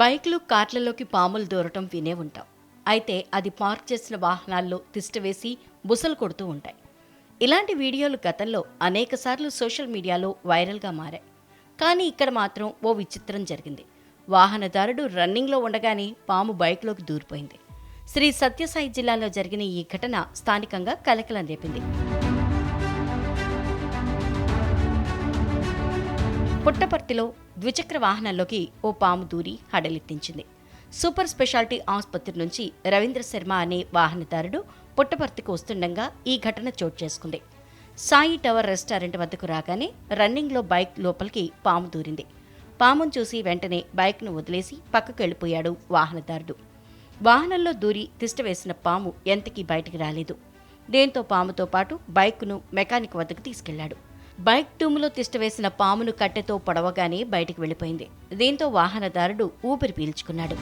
బైక్లు కార్లలోకి పాములు దూరటం వినే ఉంటాం. అయితే అది పార్క్ చేసిన వాహనాల్లో తిష్టవేసి బుసలు కొడుతూ ఉంటాయి. ఇలాంటి వీడియోలు గతంలో అనేకసార్లు సోషల్ మీడియాలో వైరల్గా మారాయి. కానీ ఇక్కడ మాత్రం ఓ విచిత్రం జరిగింది. వాహనదారుడు రన్నింగ్లో ఉండగానే పాము బైక్లోకి దూరిపోయింది. శ్రీ సత్యసాయి జిల్లాలో జరిగిన ఈ ఘటన స్థానికంగా కలకలం రేపింది. పుట్టపర్తిలో ద్విచక్ర వాహనంలోకి ఓ పాము దూరి హడలెత్తించింది. సూపర్ స్పెషాలిటీ ఆసుపత్రి నుంచి రవీంద్ర శర్మ అనే వాహనదారుడు పుట్టపర్తికి వస్తుండగా ఈ ఘటన చోటు చేసుకుంది. సాయి టవర్ రెస్టారెంట్ వద్దకు రాగానే రన్నింగ్లో బైక్ లోపలికి పాము దూరింది. పామును చూసి వెంటనే బైక్ను వదిలేసి పక్కకు వెళ్ళిపోయాడు వాహనదారుడు. వాహనంలో దూరి తిష్టవేసిన పాము ఎంతకీ బయటికి రాలేదు. దీంతో పాముతో పాటు బైక్ను మెకానిక్ వద్దకు తీసుకెళ్ళాడు. బైక్ టూములో తిష్టవేసిన పామును కట్టెతో పొడవగానే బయటికి వెళ్ళిపోయింది. దీంతో వాహనదారుడు ఊపిరి పీల్చుకున్నాడు.